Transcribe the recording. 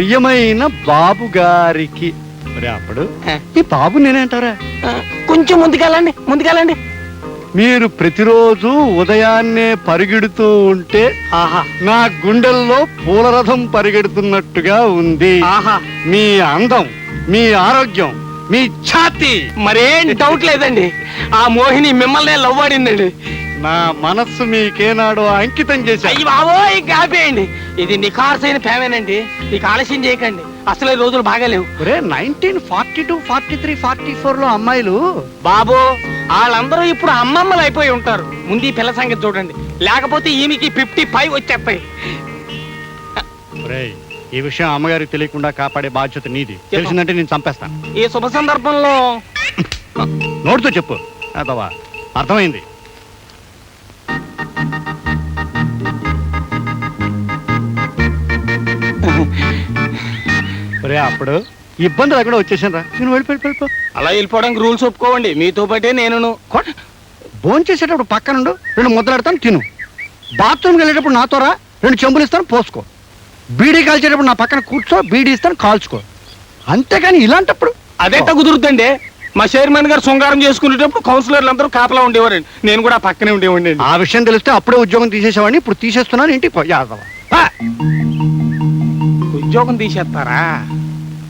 ప్రియమైన బాబు గారికి మరి అప్పుడు. ఈ బాబు నేనేంటారా? కొంచెం ముందుకెళ్ళండి ముందుకెళ్ళండి. మీరు ప్రతిరోజు ఉదయాన్నే పరిగెడుతూ ఉంటే ఆహా. నా గుండెల్లో పూలరథం పరిగెడుతున్నట్టుగా ఉంది. ఆహా. మీ అందం మీ ఆరోగ్యం మీ ఛాతి. మరేం డౌట్ లేదండి. ఆ మోహిని మిమ్మల్ని లవ్ ఆడిందండి. నా మనస్సు మీకేనాడో అంకితం అయ్యి బాబో ఇంకా ఆపేయండి. ఇది నిఖార్సైన ప్రేమేనండి. ఇక ఆలస్యం చేయకండి. అసలు ఈ రోజులు బాగాలేవు. ఒరే nineteen forty two forty three forty ఫోర్లో అమ్మాయిలు? బాబు వాళ్ళందరూ ఇప్పుడు అమ్మమ్మలు అయిపోయి ఉంటారు. ముందు ఈ పిల్ల సంగతి చూడండి. లేకపోతే ఈమెకి ఫిఫ్టీ ఫైవ్ వచ్చేస్తాయి. ఒరేయ్, ఈ విషయం అమ్మగారికి తెలియకుండా కాపాడే బాధ్యత నీది. తెలిసిందంటే నేను చంపేస్తాను. ఈ శుభ సందర్భంలో నోటితో చెప్పు. అదవా అర్థమైంది. ఒరే అప్పుడు ఇబ్బంది లేకుండా వచ్చేసాను రా. నేను వెళ్ళి వెళ్ళి వెళ్ళిపో. అలా వెళ్ళిపోవడానికి రూల్స్ ఒప్పుకోవండి. మీతో పాటే నేను భోజనం చేసేటప్పుడు పక్కనుండు రెండు ముద్దలాడతాను తిను. బాత్రూమ్కి వెళ్ళేటప్పుడు నాతో రా రెండు చెంబులు ఇస్తాను పోసుకో. బీడీ కాల్చేటప్పుడు నా పక్కన కూర్చో బీడీ ఇస్తాను కాల్చుకో. అంతేగాని ఇలాంటప్పుడు అదెట్ట కుదురుతుందండి మా చైర్మన్ గారు శృంగారం చేసుకునేటప్పుడు కౌన్సిలర్లు అందరూ కాపలా ఉండేవారండి. నేను కూడా పక్కనే ఉండేవాడిని. ఆ విషయం తెలిస్తే అప్పుడే ఉద్యోగం తీసేసేవాడిని ఇప్పుడు తీసేస్తున్నాను ఇంటికి పో యాదవ ఆ! ఉద్యోగం తీసేస్తారా?